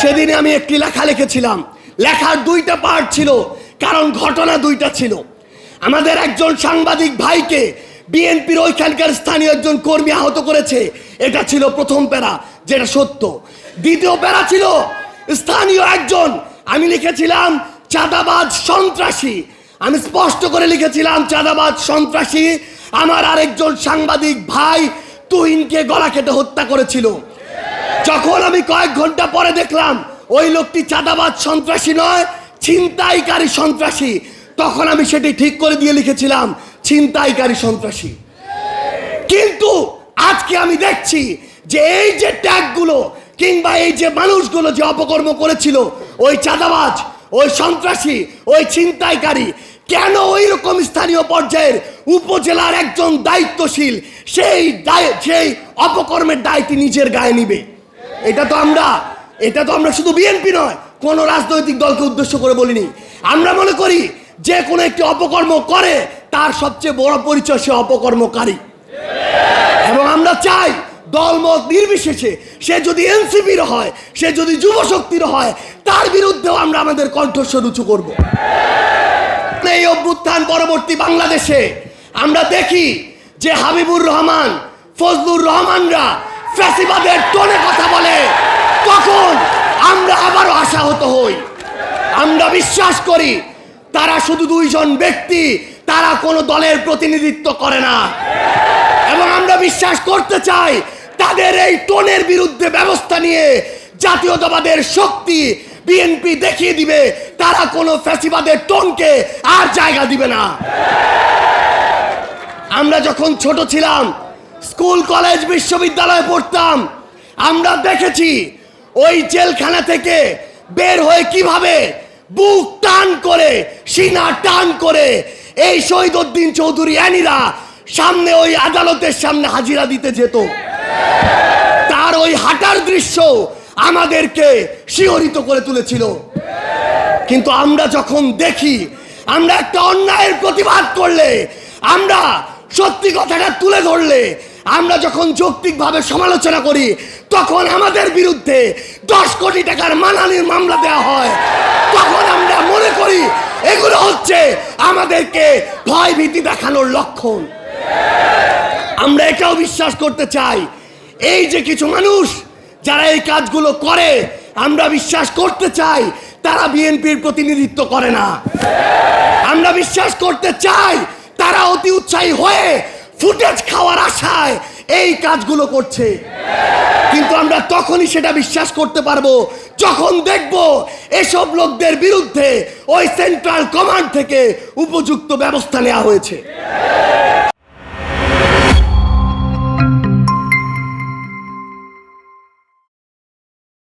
সেদিনে আমি একটি লেখা লিখেছিলাম। লেখার দুইটা পার্ট ছিল, কারণ ঘটনা দুইটা ছিল। আমাদের একজন সাংবাদিক ভাইকে বিএনপির ওইখানকার স্থানীয় একজন কর্মী আহত করেছে। এটা ছিল প্রথম প্যারা, যেটা সত্য। দ্বিতীয় প্যারা ছিল স্থানীয় একজন, আমি লিখেছিলাম, চাঁদাবাজ সন্ত্রাসী। আমি স্পষ্ট করে লিখেছিলাম, চাঁদাবাজ সন্ত্রাসী। আমার আরেকজন সাংবাদিক ভাই তুহিনকে গলা কেটে হত্যা করেছিল। যখন আমি কয়েক ঘণ্টা পরে দেখলাম, ওই লোকটি চাঁদাবাজ সন্ত্রাসী নয়, ছিনতাইকারী সন্ত্রাসী। তখন আমি সেটি ঠিক করে দিয়ে লিখেছিলাম, ছিনতাইকারী সন্ত্রাসী। কিন্তু আজকে আমি দেখছি যে এই যে ট্যাগগুলো কিংবা এই যে মানুষগুলো যে অপকর্ম করেছিল, ওই চাঁদাবাজ, ওই সন্ত্রাসী, ওই ছিনতাইকারী, কেন ওই রকম স্থানীয় পর্যায়ের উপজেলার একজন দায়িত্বশীল, সেই সেই অপকর্মের দায়টি নিজের গায়ে নিবে? এটা তো আমরা, এটা তো আমরা শুধু বিএনপি নয়, কোনো রাজনৈতিক দলকে উদ্দেশ্য করে বলিনি। আমরা মনে করি যে কোনো একটি অপকর্ম করে, তার সবচেয়ে বড় পরিচয় সে অপকর্মকারী। এবং আমরা চাই দলমত নির্বিশেষে সে যদি এনসিপির হয়, সে যদি যুব শক্তির হয়, তার বিরুদ্ধেও আমরা আমাদের কণ্ঠস্বর উঁচু করব। এই অভ্যুত্থান পরবর্তী বাংলাদেশে আমরা দেখি যে হাবিবুর রহমান, ফজলুর রহমানরা ফ্যাসিবাদের টোনে কথা বলে, তখন আমরা আবারও আশাহত হই। আমরা বিশ্বাস করি, তারা শুধু দুইজন ব্যক্তি, তারা কোনো দলের প্রতিনিধিত্ব করে না। এবং আমরা বিশ্বাস করতে চাই, তাদের এই টোনের বিরুদ্ধে ব্যবস্থা নিয়ে জাতীয়তাবাদের শক্তি বিএনপি দেখিয়ে দিবে, তারা কোনো ফ্যাসিবাদের টোনকে আর জায়গা দিবে না। আমরা যখন ছোট ছিলাম স্কুল, কলেজ, বিশ্ববিদ্যালয়ে পড়তাম। আমরা দেখেছি ওই জেলখানা থেকে বের হয়ে কীভাবে বুক টান করে, সিনা টান করে এই শহীদ উদ্দিন চৌধুরী অ্যানিরা সামনে ওই আদালতের সামনে হাজিরা দিতে যেত। তার ওই হাঁটার দৃশ্য আমাদেরকে শিহরিত করে তুলেছিল। কিন্তু আমরা যখন দেখি, আমরা একটা অন্যায়ের প্রতিবাদ করলে, আমরা সত্যি কথাটা তুলে ধরলে আমরা যখন যৌক্তিকভাবে সমালোচনা করি, তখন আমাদের বিরুদ্ধে দশ কোটি টাকার মানহানির মামলা দেওয়া হয়। তখন আমরা মনে করি, এগুলো হচ্ছে আমাদেরকে ভয় ভীতি দেখানোর লক্ষণ। আমরা এটাও বিশ্বাস করতে চাই, এই যে কিছু মানুষ যারা এই কাজগুলো করে, আমরা বিশ্বাস করতে চাই, তারা বিএনপির প্রতিনিধিত্ব করে না। আমরা বিশ্বাস করতে চাই, তারা অতি উৎসাহী হয়ে ফুটেজ খাওয়ার আশায় এই কাজগুলো করছে। কিন্তু আমরা তখনই সেটা বিশ্বাস করতে পারব, যখন দেখব এসব লোকদের বিরুদ্ধে ওই সেন্ট্রাল কমান্ড থেকে উপযুক্ত ব্যবস্থা নেওয়া হয়েছে।